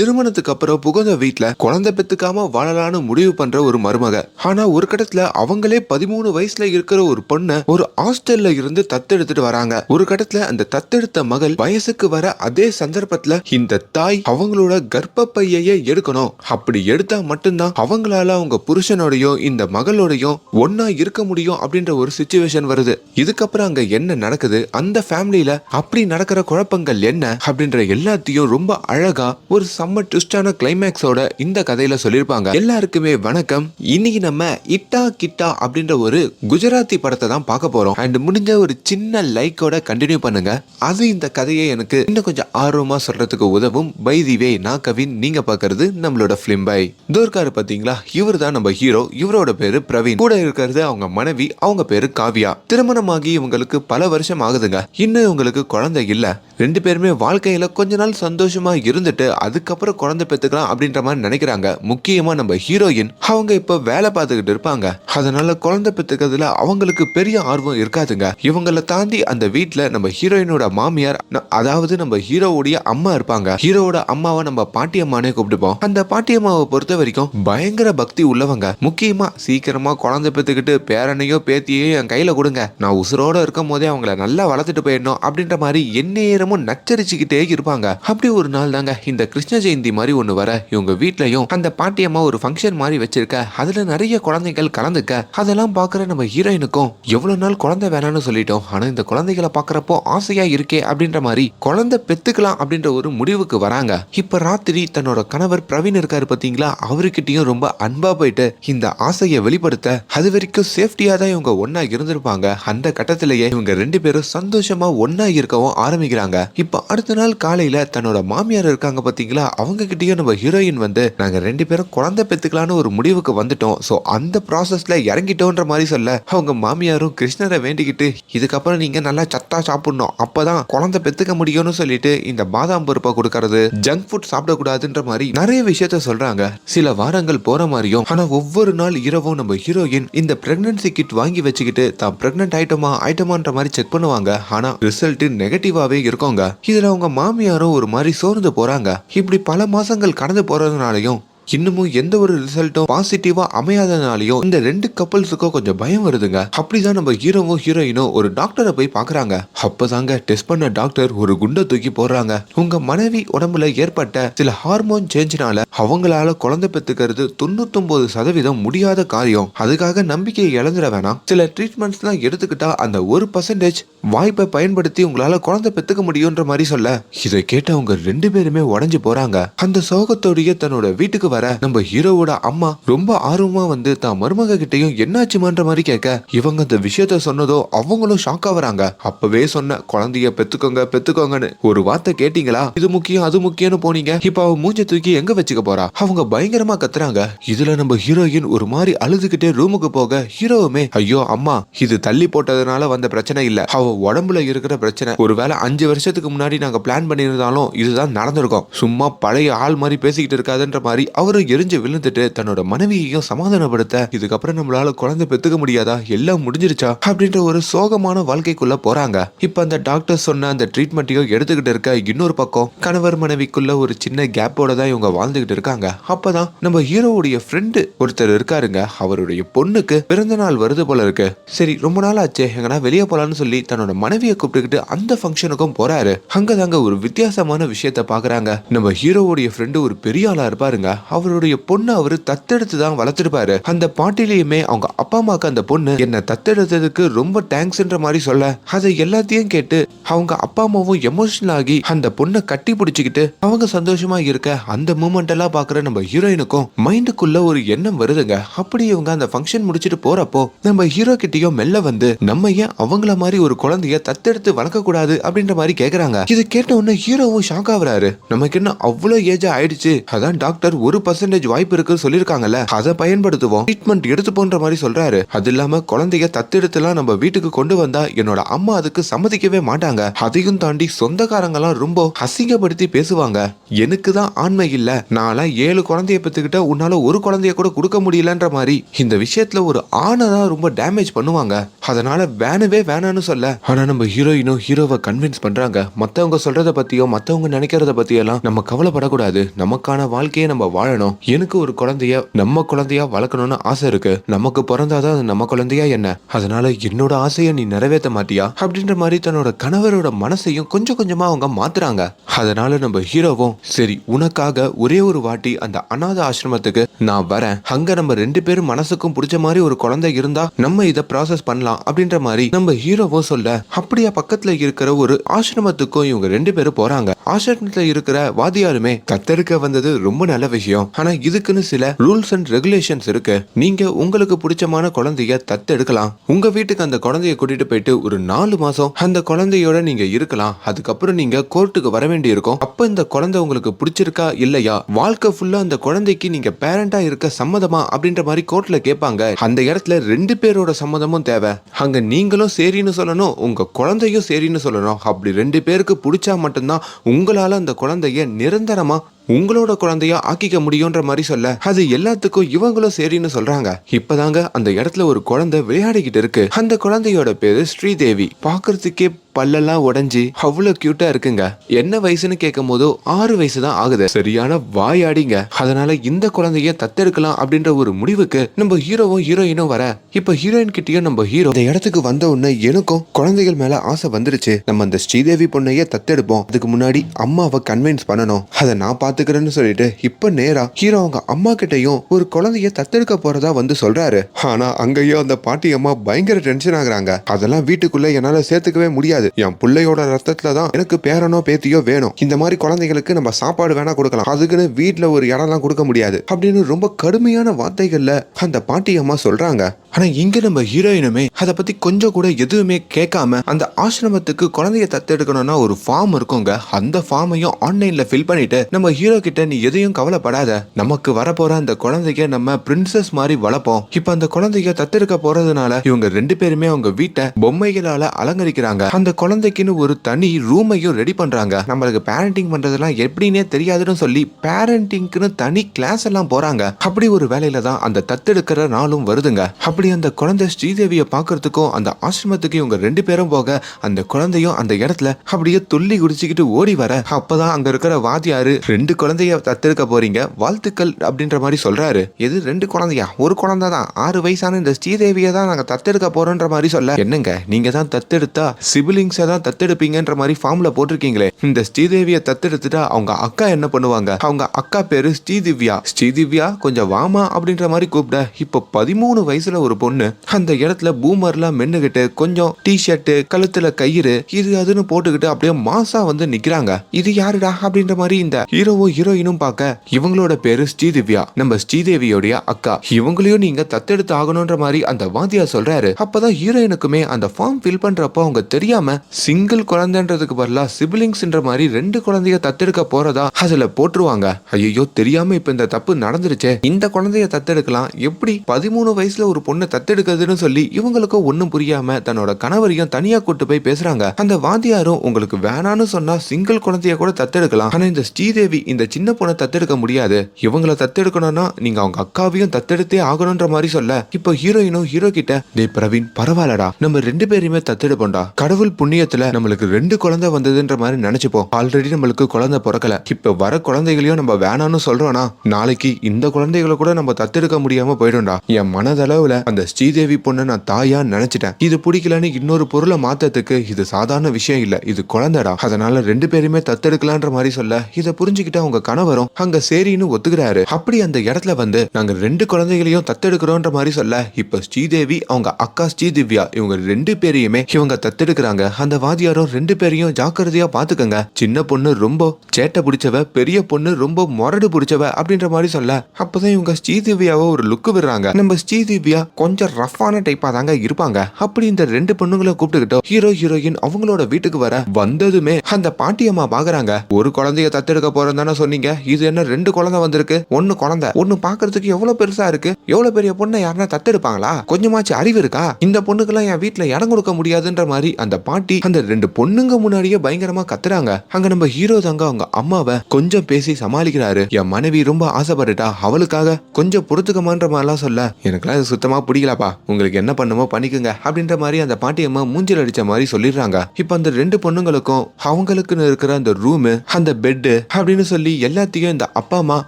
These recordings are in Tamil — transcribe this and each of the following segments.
திருமணத்துக்கு அப்புறம் புகுந்த வீட்டுல குழந்தை பெத்துக்காம வாழலான்னு முடிவு பண்ற ஒரு மருமக. ஆனா ஒரு கட்டத்துல அவங்களே பதிமூணு வயசுல இருக்கிற ஒரு பொண்ண ஒரு ஹாஸ்டல்ல இருந்து தத்தெடுத்துட்டு வராங்க. ஒரு கட்டத்துல அந்த தத்தெடுத்த மகள் வயசுக்கு வர அதே சந்தர்ப்பத்துல இந்த தாய் அவங்களோட கர்ப்பப்பையையே எடுக்கணும். அப்படி எடுத்தா மட்டும்தான் அவங்களால அவங்க புருஷனோடையும் இந்த மகளோடையும் ஒன்னா இருக்க முடியும் அப்படின்ற ஒரு சுச்சுவேஷன் வருது. இதுக்கப்புறம் அங்க என்ன நடக்குது? அந்த ஃபேமிலியில அப்படி நடக்கிற குழப்பங்கள் என்ன? அப்படின்ற எல்லாத்தையும் ரொம்ப அழகா ஒரு செம்ம ட்விஸ்டான கிளைமேக்ஸோட இந்த கதையில சொல்லியிருப்பாங்க. எல்லாருக்குமே வணக்கம். இன்னைக்கு நம்ம இட்டா கிட்டா அப்படின்ற ஒரு குஜராத்தி படத்தை தான் பார்க்க போறோம். அண்ட் முடிஞ்ச ஒரு சின்ன லைக்கோட கண்டினியூ பண்ணுங்க. அது இந்த கதையை எனக்கு இன்னும் கொஞ்சம் ஆர்வமா சொல்றதுக்கு உதவும். பை தி வே நான் கவின். நீங்க பாக்குறது நம்மளோட பிலிம் பை தோர்காரு பாத்தீங்களா? இவர் தான் நம்ம ஹீரோ இவரோட பேரு பிரவீன். கூட இருக்கிறது அவங்க மனைவி. அவங்க பேரு காவியா. திருமணமாகி இவங்களுக்கு பல வருஷம் ஆகுதுங்க. இன்னும் இவங்களுக்கு குழந்தை இல்ல. ரெண்டு பேருமே வாழ்க்கையில கொஞ்ச நாள் சந்தோஷமா இருந்துட்டு அதுக்கு அதுக்கப்புறம் குழந்தை பெத்துக்கலாம் அப்படின்ற மாதிரி நினைக்கிறாங்க. முக்கியமா நம்ம ஹீரோயின் அவங்க இப்ப வேலை பார்த்துக்கிட்டு இருப்பாங்க. அதனால குழந்தை பெத்துக்கிறதுல அவங்களுக்கு பெரிய ஆர்வம் இருக்காதுங்க. இவங்களை தாண்டி அந்த வீட்டில் நம்ம ஹீரோயினோட மாமியார் அதாவது நம்ம ஹீரோவுடைய அம்மா இருப்பாங்க. ஹீரோவோட அம்மாவை நம்ம பாட்டியம்மானே கூப்பிட்டுப்போம். அந்த பாட்டியம்மாவை பொறுத்த வரைக்கும் பயங்கர பக்தி உள்ளவங்க. முக்கியமா சீக்கிரமா குழந்தை பெத்துக்கிட்டு பேரனையோ பேத்தியோ என் கையில கொடுங்க. நான் உசுரோட இருக்கும் போதே அவங்கள நல்லா வளர்த்துட்டு போயிடணும் அப்படின்ற மாதிரி எந்நேரமும் நச்சரிச்சுக்கிட்டே இருப்பாங்க. அப்படி ஒரு நாள் தாங்க இந்த கிருஷ்ண ஜெயந்தி மாதிரி ஒண்ணு வர இவங்க வீட்லயும் அந்த பாட்டியம்மா ஒரு ஃபங்க்ஷன் மாதிரி வச்சிருக்க அதுல நிறைய குழந்தைகள் கலந்துக்க அதெல்லாம் பாக்குற நம்ம ஹீரோயினுக்கும் எவ்வளவு நாள் குழந்தை வேணாம்னு சொல்லிட்டோம் ஆனா இந்த குழந்தைகளை பாக்குறப்போ ஆசையா இருக்கே அப்படின்ற மாதிரி குழந்தை பெத்துக்கலாம் அப்படின்ற ஒரு முடிவுக்கு வராங்க. இப்ப ராத்திரி தன்னோட கணவர் பிரவீன் இருக்காரு பாத்தீங்களா? அவர்கிட்டயும் ரொம்ப அன்பா போயிட்டு இந்த ஆசையை வெளிப்படுத்த அது வரைக்கும் சேஃப்டியா தான் இவங்க ஒன்னா இருந்திருப்பாங்க. அந்த கட்டத்திலேயே இவங்க ரெண்டு பேரும் சந்தோஷமா ஒன்னா இருக்கவும் ஆரம்பிக்கிறாங்க. இப்ப அடுத்த நாள் காலையில தன்னோட மாமியார் இருக்காங்க பாத்தீங்களா? அவங்கக்கிட்டேயும் நம்ம ஹீரோயின் வந்து நாங்கள் ரெண்டு பேரும் குழந்தை பெத்துக்கலான்னு ஒரு முடிவுக்கு வந்துட்டோம். ஸோ அந்த ப்ராசஸில் இறங்கிட்டோன்ற மாதிரி சொல்ல அவங்க மாமியாரும் கிருஷ்ணரை வேண்டிக்கிட்டு இதுக்கப்புறம் நீங்கள் நல்லா சத்தா சாப்பிடணும். அப்பதான் குழந்தை பெற்றுக்க முடியும்னு சொல்லிட்டு இந்த பாதாம் பருப்பை கொடுக்கறது ஜங்க் ஃபுட் சாப்பிடக்கூடாதுன்ற மாதிரி நிறைய விஷயத்த சொல்கிறாங்க சில வாரங்கள் போகிற மாதிரியும் ஆனால் ஒவ்வொரு நாள் இரவும் நம்ம ஹீரோயின் இந்த பிரெக்னன்சி கிட் வாங்கி வச்சுக்கிட்டு தான் பிரெக்னன்ட் ஆயிட்டோமா ஆயிட்டோமான்ற மாதிரி செக் பண்ணுவாங்க. ஆனால் ரிசல்ட் நெகட்டிவாகவே இருக்கோங்க. இதில் அவங்க மாமியாரும் ஒரு மாதிரி சோர்ந்து போகிறாங்க இப்படி பல மாசங்கள் கடந்து போறதுனாலயும் இன்னமும் எந்த ஒரு ரிசல்ட்டும் பாசிட்டிவா அமையாதனாலையும் இந்த ரெண்டு கப்பல்ஸுக்கும் கொஞ்சம் பயம் வருதுங்க. அப்படிதான் நம்ம ஹீரோவும் ஹீரோயினும் ஒரு டாக்டரை போய் பாக்குறாங்க அப்பதாங்க டெஸ்ட் பண்ண டாக்டர் ஒரு குண்டை தூக்கி போடுறாங்க. உங்க மனைவி உடம்புல ஏற்பட்ட சில ஹார்மோன் சேஞ்சினால அவங்களால குழந்தை பெத்துக்கிறது தொண்ணூத்தொன்பது சதவீதம் முடியாத காரியம். அதுக்காக நம்பிக்கையை இழந்துட வேணாம். சில ட்ரீட்மெண்ட்ஸ் தான் எடுத்துக்கிட்டா அந்த ஒரு பர்சன்டேஜ் வாய்ப்பை பயன்படுத்தி உங்களால குழந்தை பெத்துக்க முடியும்ன்ற மாதிரி சொல்ல. இதை கேட்டு அவங்க ரெண்டு பேருமே உடஞ்சு போறாங்க. அந்த சோகத்தோடைய தன்னோட வீட்டுக்கு வர நம்ம ஹீரோவோட அம்மா ரொம்ப ஆர்வமா வந்து தான் மருமக கிட்டயும் என்னாச்சுமான்ற மாதிரி கேட்க இவங்க அந்த விஷயத்த சொன்னதோ அவங்களும் ஷாக் ஆகுறாங்க அப்பவே சொன்ன குழந்தைய பெத்துக்கோங்க பெத்துக்கோங்கன்னு ஒரு வார்த்தை கேட்டீங்களா? இது முக்கியம் அது முக்கியம்னு போனீங்க. இப்ப அவ மூஞ்ச தூக்கி எங்க வச்சுக்க போறா? அவங்க பயங்கரமா கத்துறாங்க. இதுல நம்ம ஹீரோயின் ஒரு மாதிரி அழுதுகிட்டே ரூமுக்கு போக ஹீரோவுமே ஐயோ அம்மா இது தள்ளி போட்டதுனால வந்த பிரச்சனை இல்ல. அவ உடம்புல இருக்கிற பிரச்சனை. ஒருவேளை அஞ்சு வருஷத்துக்கு முன்னாடி நாங்க பிளான் பண்ணியிருந்தாலும் இதுதான் நடந்திருக்கும். சும்மா பழைய ஆள் மாதிரி பேசிக்கிட்டு இருக்காதுன்ற மாதிரி அவரும் எரிஞ்சு விழுந்துட்டு தன்னோட மனைவியையும் சமாதானப்படுத்த இதுக்கப்புறம் நம்மளால குழந்தை பெத்துக்க முடியாதா? எல்லாம் முடிஞ்சிருச்சா? அப்படின்ற ஒரு சோகமான வாழ்க்கைக்குள்ள போறாங்க. இப்ப அந்த டாக்டர் சொன்ன அந்த ட்ரீட்மெண்ட்டையும் எடுத்துக்கிட்டு இருக்க இன்னொரு பக்கம் கணவர் மனைவிக்குள்ள ஒரு சின்ன கேப்போட தான் இவங்க வாழ்ந்துகிட்டு இருக்காங்க. அப்பதான் நம்ம ஹீரோவுடைய ஃப்ரெண்டு ஒருத்தர் இருக்காருங்க. அவருடைய பொண்ணுக்கு பிறந்த நாள் வருது போல இருக்கு. சரி ரொம்ப நாள் ஆச்சு. எங்கன்னா வெளியே போலான்னு சொல்லி தன்னோட மனைவியை கூப்பிட்டுக்கிட்டு அந்த ஃபங்க்ஷனுக்கும் போறாரு. அங்கதாங்க ஒரு வித்தியாசமான விஷயத்த பாக்குறாங்க. நம்ம ஹீரோவுடைய ஃப்ரெண்டு ஒரு பெரிய ஆளா இருப்பாருங்க. அவருடைய பொண்ணு அவரு தத்தெடுத்து தான் வளர்த்துருப்பாரு. அந்த பாட்டிலையுமே அவங்க அப்பா அம்மாக்கு அந்த பொண்ணு என்ன தத்தெடுத்ததுக்கு ரொம்ப தேங்க்ஸ்ன்ற மாதிரி சொல்ல அதை எல்லாத்தையும் கேட்டு அவங்க அப்பா அம்மாவும் எமோஷனல் ஆகி அந்த பொண்ணை கட்டி பிடிச்சிக்கிட்டு அவங்க சந்தோஷமா இருக்க அந்த மூமெண்ட் எல்லாம் பாக்குற நம்ம ஹீரோயினுக்கும் மைண்டுக்குள்ள ஒரு எண்ணம் வருதுங்க. அப்படி இவங்க அந்த ஃபங்க்ஷன் முடிச்சிட்டு போறப்போ நம்ம ஹீரோ கிட்டயும் மெல்ல வந்து நம்ம ஏன் அவங்கள மாதிரி ஒரு குழந்தைய தத்தெடுத்து வளர்க்க கூடாது அப்படின்ற மாதிரி கேக்குறாங்க. இது கேட்ட உடனே ஹீரோவும் ஷாக் ஆகுறாரு. நமக்கு என்ன அவ்வளவு ஏஜ் ஆயிடுச்சு? அதான் டாக்டர் ஒரு பர்சன்டேஜ் வாய்ப்பு இருக்குன்னு சொல்லியிருக்காங்கல்ல அதை பயன்படுத்துவோம். ட்ரீட்மெண்ட் எடுத்து போன்ற மாதிரி சொல்றாரு. அது இல்லாம குழந்தைய தத்தெடுத்துலாம் நம்ம வீட்டுக்கு கொண்டு வந்தா என்னோட அம்மா அதுக்கு சம்மதிக்கவே மாட்டாங்க. அதையும் தாண்டி சொந்தக்காரங்கெல்லாம் ரொம்ப அசிங்கப்படுத்தி பேசுவாங்க. எனக்கு தான் ஆண்மை இல்ல. நான்லாம் ஏழு குழந்தைய பெற்றுக்கிட்ட உன்னால ஒரு குழந்தைய கூட கொடுக்க முடியலன்ற மாதிரி இந்த விஷயத்துல ஒரு ஆணை தான் ரொம்ப டேமேஜ் பண்ணுவாங்க. அதனால வேணவே வேணான்னு சொல்ல. ஆனா நம்ம ஹீரோயினும் ஹீரோவை கன்வின்ஸ் பண்றாங்க. மத்தவங்க சொல்றத பத்தியோ மத்தவங்க நினைக்கிறத பத்தியெல்லாம் நம்ம கவலைப்படக்கூடாது. நமக்கான வாழ்க்கையை நம்ம வாழணும். எனக்கு ஒரு குழந்தைய நம்ம குழந்தையா வளர்க்கணும்னு ஆசை இருக்கு. நமக்கு பிறந்தாதான் அது நம்ம குழந்தையா என்ன? அதனால என்னோட ஆசையை நீ நிறைவேற்ற மாட்டியா? அப்படின்ற மாதிரி தன்னோட கணவரோட மனசையும் கொஞ்சம் கொஞ்சமா அவங்க மாத்துறாங்க. அதனால நம்ம ஹீரோவும் சரி உனக்காக ஒரே ஒரு வாட்டி அந்த அனாத ஆசிரமத்துக்கு நான் வரேன். அங்க நம்ம ரெண்டு பேரும் மனசுக்கும் பிடிச்ச மாதிரி ஒரு குழந்தை இருந்தா நம்ம இதை ப்ராசஸ் பண்ணலாம் அப்படின்ற மாதிரி நம்ம ஹீரோவும் சொல்ல அப்படியே பக்கத்துல இருக்கிற ஒரு ஆசிரமத்துக்கும் இவங்க ரெண்டு பேரும் போறாங்க. ஆசிரமத்துல இருக்கிற வாதியாருமே தத்தெடுக்க வந்தது ரொம்ப நல்ல விஷயம். ஆனா இதுக்குன்னு சில ரூல்ஸ் அண்ட் ரெகுலேஷன்ஸ் இருக்கு. நீங்க உங்களுக்கு பிடிச்சமான குழந்தைய தத்தெடுக்கலாம். உங்க வீட்டுக்கு அந்த குழந்தைய கூட்டிட்டு போயிட்டு ஒரு நாலு மாசம் அந்த குழந்தையோட நீங்க இருக்கலாம். அதுக்கப்புறம் நீங்க கோர்ட்டுக்கு வர வேண்டி இருக்கும் அப்ப இந்த குழந்தை உங்களுக்கு பிடிச்சிருக்கா இல்லையா? வாழ்க்கை ஃபுல்லா அந்த குழந்தைக்கு நீங்க பேரண்டா இருக்க சம்மதமா அப்படின்ற மாதிரி கோர்ட்ல கேட்பாங்க. அந்த இடத்துல ரெண்டு பேரோட சம்மதமும் தேவை. அங்க நீங்களும் சரின்னு சொல்லணும் உங்க குழந்தையும் சரின்னு சொல்லணும். அப்படி ரெண்டு பேருக்கு பிடிச்சா மட்டும்தான் உங்களால அந்த குழந்தைய நிரந்தரமா உங்களோட குழந்தையா ஆக்கிக்க முடியும்ன்ற மாதிரி சொல்ல அது எல்லாத்துக்கும் இவங்களும் சரின்னு சொல்றாங்க. இப்பதாங்க அந்த இடத்துல ஒரு குழந்தை விளையாடிக்கிட்டு இருக்கு. அந்த குழந்தையோட பேரு ஸ்ரீதேவி. பாக்குறதுக்கே பல்லெல்லாம் உடஞ்சி அவ்வளவு கியூட்டா இருக்குங்க. என்ன வயசுன்னு கேட்கும் போதோ ஆறு வயசு தான் ஆகுது. சரியான வாயாடிங்க. அதனால இந்த குழந்தைய தத்தெடுக்கலாம் அப்படின்ற ஒரு முடிவுக்கு நம்ம ஹீரோவும் ஹீரோயினும் வர இப்ப ஹீரோயின் கிட்டயும் நம்ம ஹீரோ இந்த இடத்துக்கு வந்த உடனே எனக்கும் குழந்தைகள் மேல ஆசை வந்துருச்சு. நம்ம அந்த ஸ்ரீதேவி பொண்ணையே தத்தெடுப்போம். அதுக்கு முன்னாடி அம்மாவை கன்வின்ஸ் பண்ணணும். அதை நான் பாத்துக்கிறேன்னு சொல்லிட்டு இப்ப நேரா ஹீரோ அவங்க அம்மா கிட்டையும் ஒரு குழந்தைய தத்தெடுக்க போறதா வந்து சொல்றாரு. ஆனா அங்கேயும் அந்த பாட்டி அம்மா பயங்கர டென்ஷன் ஆகுறாங்க. அதெல்லாம் வீட்டுக்குள்ள என்னால சேர்த்துக்கவே முடியாது. என் பிள்ளையோட ரத்தத்துல தான் எனக்கு பேரனோ பேத்தியோ வேணும். இந்த மாதிரி குழந்தைகளுக்கு நம்ம சாப்பாடு வேணா கொடுக்கலாம். அதுக்குன்னு வீட்டுல ஒரு இடம்லாம் கொடுக்க முடியாது. அப்படின்னு ரொம்ப கடுமையான வார்த்தைகள்ல அந்த பாட்டி அம்மா சொல்றாங்க. ஆனா இங்க நம்ம ஹீரோயினுமே அதை பத்தி கொஞ்சம் கூட எதுவுமே கேட்காம அந்த ஆசிரமத்துக்கு குழந்தைய தத்தெடுக்கணும்னா ஒரு ஃபார்ம் இருக்குங்க. அந்த ஃபார்மையும் ஆன்லைன்ல ஃபில் பண்ணிட்டு நம்ம ஹீரோ கிட்ட நீ எதையும் கவலைப்படாத. நமக்கு வரப்போற அந்த குழந்தைய நம்ம பிரின்சஸ் மாதிரி வளர்ப்போம். இப்ப அந்த குழந்தைய தத்தெடுக்க போறதுனால இவங்க ரெண்டு பேருமே அவங்க வீட்டை பொம்மைகளால அலங்கரிக்கிறாங்க. அந்த குழந்தைக்குன்னு ஒரு தனி ரூமையும் ரெடி பண்றாங்க. நம்மளுக்கு பேரண்டிங் பண்றதெல்லாம் எப்படின்னே தெரியாதுன்னு சொல்லி பேரண்டிங்க்குன்னு தனி கிளாஸ் எல்லாம் போறாங்க. அப்படி ஒரு வேலையில தான் அந்த தத்தெடுக்கிற நாளும் வருதுங்க. அப்படி அப்படி அந்த குழந்தை ஸ்ரீதேவியை பார்க்கறதுக்கும் அந்த ஆசிரமத்துக்கு இவங்க ரெண்டு பேரும் போக அந்த குழந்தையும் அந்த இடத்துல அப்படியே துள்ளி குடிச்சுக்கிட்டு ஓடி வர. அப்பதான் அங்க இருக்கிற வாத்தியாரு ரெண்டு குழந்தைய தத்தெடுக்க போறீங்க வாழ்த்துக்கள் அப்படின்ற மாதிரி சொல்றாரு. எது ரெண்டு குழந்தையா? ஒரு குழந்தை தான். ஆறு வயசான இந்த ஸ்ரீதேவியை தான் நாங்க தத்தெடுக்க போறோன்ற மாதிரி சொல்ல. என்னங்க? நீங்க தான் தத்தெடுத்தா சிபிலிங்ஸை தான் தத்தெடுப்பீங்கன்ற மாதிரி ஃபார்ம்ல போட்டிருக்கீங்களே. இந்த ஸ்ரீதேவியை தத்தெடுத்துட்டா அவங்க அக்கா என்ன பண்ணுவாங்க? அவங்க அக்கா பேரு ஸ்ரீதிவ்யா. ஸ்ரீதிவ்யா? கொஞ்சம் வாமா அப்படின்ற மாதிரி கூப்பிட இப்போ பதிமூணு வயசுல ஒரு பொண்ணு. அந்த இடத்துல பூமர்லாம் மென்னுகிட்டு கொஞ்சம் டி ஷர்ட் கழுத்துல கயிறு இது அதுன்னு போட்டுக்கிட்டு அப்படியே மாசா வந்து நிக்கிறாங்க. இது யாருடா அப்படின்ற மாதிரி இந்த ஹீரோவோ ஹீரோயினும் பார்க்க இவங்களோட பேரு ஸ்ரீதிவ்யா. நம்ம ஸ்ரீதேவியோடைய அக்கா. இவங்களையும் நீங்க தத்தெடுத்து ஆகணும்ன்ற மாதிரி அந்த வாத்தியா சொல்றாரு. அப்பதான் ஹீரோயினுக்குமே அந்த ஃபார்ம் ஃபில் பண்றப்போ அவங்க தெரியாம சிங்கிள் குழந்தைன்றதுக்கு பதிலா சிபிலிங்ஸ்ன்ற மாதிரி ரெண்டு குழந்தைய தத்தெடுக்க போறதா அதுல போட்டுருவாங்க. ஐயோ தெரியாம இப்ப இந்த தப்பு நடந்துருச்சே. இந்த குழந்தைய தத்தெடுக்கலாம். எப்படி? பதிமூணு வயசுல ஒரு பொண்ணு தத்தெடுக்கிறதுன்னு சொல்லி இவங்களுக்கும் ஒன்றும் புரியாம தன்னோட கணவரையும் தனியா கூட்டு போய் பேசுறாங்க. அந்த வாத்தியாரும் உங்களுக்கு வேணான்னு சொன்னா சிங்கிள் குழந்தைய கூட தத்தெடுக்கலாம். ஆனா இந்த ஸ்ரீதேவி இந்த சின்ன பொண்ணை தத்தெடுக்க முடியாது. இவங்கள தத்தெடுக்கணும்னா நீங்க அவங்க அக்காவையும் தத்தெடுத்தே ஆகணும்ன்ற மாதிரி சொல்ல. இப்போ ஹீரோயினும் ஹீரோ கிட்ட டே பிரவீன் பரவாயில்லடா. நம்ம ரெண்டு பேரையுமே தத்தெடுப்போம்டா. கடவுள் புண்ணியத்துல நம்மளுக்கு ரெண்டு குழந்தை வந்ததுன்ற மாதிரி நினைச்சுப்போம். ஆல்ரெடி நம்மளுக்கு குழந்தை பிறக்கல. இப்ப வர குழந்தைகளையும் நம்ம வேணாம்னு சொல்றோம்னா நாளைக்கு இந்த குழந்தைகளை கூட நம்ம தத்தெடுக்க முடியாம போயிடும்டா. என் மனதளவுல அந்த ஸ்ரீதேவி பொண்ணை நான் தாயா நினைச்சிட்டேன். இது பிடிக்கலன்னு இன்னொரு பொருளை மாத்தத்துக்கு இது சாதாரண விஷயம் இல்ல. இது குழந்தைடா. அதனால ரெண்டு பேருமே தத்தெடுக்கலான்ற மாதிரி சொல்ல இதை புரிஞ்சுக்கிட்ட அவங்க கணவரும் அங்க சரின்னு ஒத்துக்கிறாரு. அப்படி அந்த இடத்துல வந்து நாங்க ரெண்டு குழந்தைகளையும் தத்தெடுக்கிறோன்ற மாதிரி சொல்ல இப்ப ஸ்ரீதேவி அவங்க அக்கா ஸ்ரீதிவ்யா இவங்க ரெண்டு பேரையுமே இவங்க தத்தெடுக்கிறாங்க. அந்த வாத்தியாரும் ரெண்டு பேரையும் ஜாக்கிரதையா பாத்துக்கங்க. சின்ன பொண்ணு ரொம்ப சேட்டை பிடிச்சவ பெரிய பொண்ணு ரொம்ப முரடு பிடிச்சவ அப்படின்ற மாதிரி சொல்ல அப்பதான் இவங்க ஸ்ரீதிவ்யாவை ஒரு லுக்கு விடுறாங்க. நம்ம ஸ்ரீதிவ்யா கொஞ்சம் ரஃப்பான டைப்பா தாங்க இருப்பாங்க. அப்படி இந்த ரெண்டு பொண்ணுங்களை கூப்பிட்டுக்கிட்டோம் ஹீரோ ஹீரோயின் அவங்களோட வீட்டுக்கு வர வந்ததுமே அந்த பாட்டியம்மா பாக்குறாங்க. ஒரு குழந்தைய தத்தெடுக்க போறேன்னு தானே சொன்னீங்க? இது என்ன ரெண்டு குழந்தை வந்திருக்கு? ஒன்னு குழந்தை ஒன்னு பாக்குறதுக்கு எவ்வளவு பெருசா இருக்கு? எவ்வளவு பெரிய பொண்ணை யாருன்னா தத்தெடுப்பாங்களா? கொஞ்சமாச்சு அறிவு இருக்கா? இந்த பொண்ணுக்கெல்லாம் என் வீட்டுல இடம் கொடுக்க முடியாதுன்ற மாதிரி அந்த பாட்டி அந்த ரெண்டு பொண்ணுங்க முன்னாடியே பயங்கரமா கத்துறாங்க. அங்க நம்ம ஹீரோ தாங்க அவங்க அம்மாவை கொஞ்சம் பேசி சமாளிக்கிறாரு. என் மனைவி ரொம்ப ஆசைப்பட்டுட்டா அவளுக்காக கொஞ்சம் பொறுத்துக்கமான்ற மாதிரிலாம் சொல்ல எனக்குலாம் இது சுத்தமா பிடிக்கலப்பா. உங்களுக்கு என்ன பண்ணுமோ பண்ணிக்கோங்க. அப்படின்ற மாதிரி அந்த பாட்டியம்மா மூஞ்சில் அடிச்ச மாதிரி சொல்லிடுறாங்க. இப்ப அந்த ரெண்டு பொண்ணுங்களுக்கும் அவங்களுக்குன்னு இருக்கிற அந்த ரூமு அந்த பெட்டு அப்படின்னு சொல்லி எல்லாத்தையும் இந்த அப்பா அம்மா